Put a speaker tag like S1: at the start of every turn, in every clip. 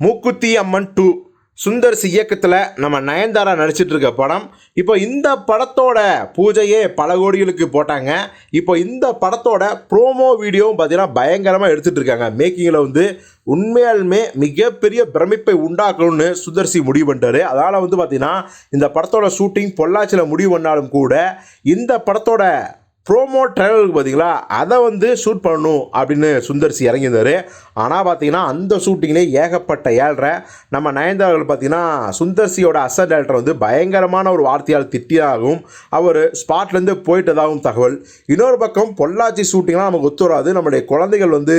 S1: Mookuthi Amman two Sundar C இயக்கத்தில் நம்ம நயன்தாரா நடிச்சிட்டு இருக்க படம். இப்போ இந்த படத்தோட பூஜையே பல கோடிகளுக்கு போட்டாங்க. இப்போ இந்த படத்தோட ப்ரோமோ வீடியோவும் பார்த்தீங்கன்னா பயங்கரமாக எடுத்துகிட்டு இருக்காங்க. மேக்கிங்கில் வந்து உண்மையாலுமே மிகப்பெரிய பிரமிப்பை உண்டாக்கணும்னு சுதர்சி முடிவு பண்ணிட்டாரு. அதனால் வந்து பார்த்திங்கன்னா இந்த படத்தோட ஷூட்டிங் பொள்ளாச்சியில் முடிவு பண்ணாலும் கூட இந்த படத்தோட ப்ரோமோ ட்ரைலருக்கு பார்த்தீங்களா அதை வந்து ஷூட் பண்ணணும் அப்படின்னு சுந்தர்சி இறங்கியிருந்தார். ஆனால் பார்த்தீங்கன்னா அந்த ஷூட்டிங்லேயே ஏகப்பட்ட ஏழ்ரை. நம்ம நயன்தாரர்கள் பார்த்தீங்கன்னா சுந்தர்சியோட அசட் டேரக்டர் வந்து பயங்கரமான ஒரு வார்த்தையால் திட்டியதாகவும் அவர் ஸ்பாட்லேருந்து போயிட்டதாகவும் தகவல். இன்னொரு பக்கம் பொள்ளாச்சி ஷூட்டிங்லாம் நமக்கு ஒத்து வராது. நம்மளுடைய குழந்தைகள் வந்து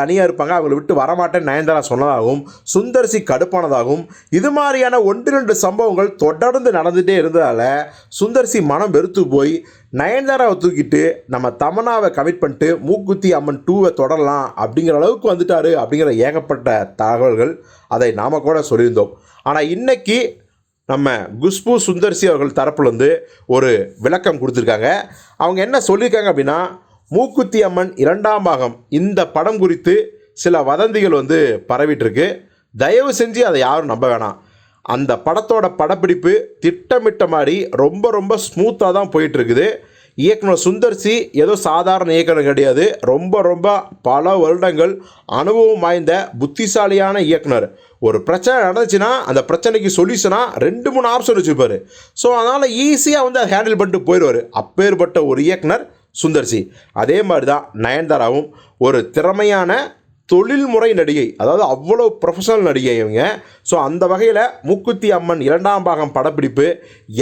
S1: தனியாக இருப்பாங்க. அவங்களை விட்டு வரமாட்டேன் நயன்தாரா சொன்னதாகவும் சுந்தர்சி கடுப்பானதாகவும் இது மாதிரியான ஒன்று ரெண்டு சம்பவங்கள் தொடர்ந்து நடந்துகிட்டே இருந்ததால் சுந்தர்சி மனம் வெறுத்து போய் நயன்தாராவை தூக்கிட்டு நம்ம தமனாவை கமிட் பண்ணிட்டு மூக்குத்தி அம்மன் டூவை தொடரலாம் அப்படிங்கிற அளவுக்கு வந்துட்டாரு அப்படிங்கிற ஏகப்பட்ட தகவல்கள் அதை நாம் கூட சொல்லியிருந்தோம். ஆனால் இன்றைக்கி நம்ம குஷ்பு சுந்தர்சி அவர்கள் தரப்புலேருந்து ஒரு விளக்கம் கொடுத்துருக்காங்க. அவங்க என்ன சொல்லியிருக்காங்க அப்படின்னா மூக்குத்தி அம்மன் இரண்டாம் பாகம் இந்த படம் குறித்து சில வதந்திகள் வந்து பரவிட்டுருக்கு. தயவு செஞ்சு அதை யாரும் நம்ப வேணாம். அந்த படத்தோட படப்பிடிப்பு திட்டமிட்ட மாதிரி ரொம்ப ரொம்ப ஸ்மூத்தாக தான் போயிட்டு இயக்குனர் இயக்குனர் சுந்தர்சி ஏதோ சாதாரண இயக்குனர் கிடையாது. ரொம்ப ரொம்ப பல வருடங்கள் அனுபவம் வாய்ந்த புத்திசாலியான இயக்குனர். ஒரு பிரச்சனை நடந்துச்சுன்னா அந்த பிரச்சனைக்கு சொல்யூஷனாக ரெண்டு மூணு ஆப்ஷன் வச்சுருப்பாரு. ஸோ அதனால் ஈஸியாக வந்து அதை ஹேண்டில் பண்ணிட்டு போயிடுவார். அப்பேற்பட்ட ஒரு இயக்குனர் சுந்தர்சி. அதே மாதிரி தான் நயன்தாராவும் ஒரு திறமையான தொழில்முறை நடிகை. அதாவது அவ்வளோ ப்ரொஃபஷனல் நடிகை இவங்க. ஸோ அந்த வகையில் மூக்குத்தி அம்மன் இரண்டாம் பாகம் படப்பிடிப்பு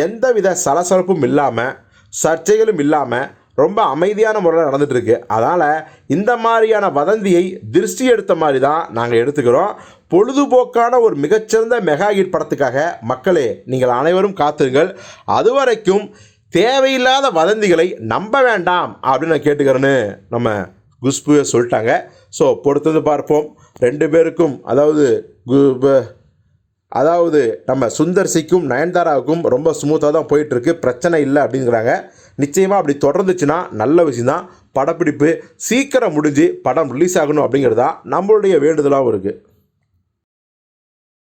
S1: எந்தவித சலசலப்பும் இல்லாமல் சர்ச்சைகளும் இல்லாமல் ரொம்ப அமைதியான முறையில் நடந்துகிட்ருக்கு அதனால் இந்த மாதிரியான வதந்தியை திருஷ்டி எடுத்த மாதிரி தான் நாங்கள் எடுத்துக்கிறோம். பொழுதுபோக்கான ஒரு மிகச்சிறந்த மெகா ஹிட் படத்துக்காக மக்களே நீங்கள் அனைவரும் காத்திருங்கள். அதுவரைக்கும் தேவையில்லாத வதந்திகளை நம்ப வேண்டாம் அப்படின்னு நான் கேட்டுக்கிறேன்னு நம்ம குஷ்புவே சொல்லிட்டாங்க. ஸோ பொறுத்தது பார்ப்போம். ரெண்டு பேருக்கும் அதாவது கு- அதாவது நம்ம சுந்தர் சிக்கும் நயன்தாராவுக்கும் ரொம்ப ஸ்மூத்தாக தான் போயிட்டுருக்கு. பிரச்சனை இல்லை அப்படிங்கிறாங்க. நிச்சயமாக அப்படி தொடர்ந்துச்சுன்னா நல்ல விஷயம்தான். படப்பிடிப்பு சீக்கிரம் முடிஞ்சு படம் ரிலீஸ் ஆகணும் அப்படிங்கிறது தான் நம்மளுடைய வேண்டுதலாகவும் இருக்குது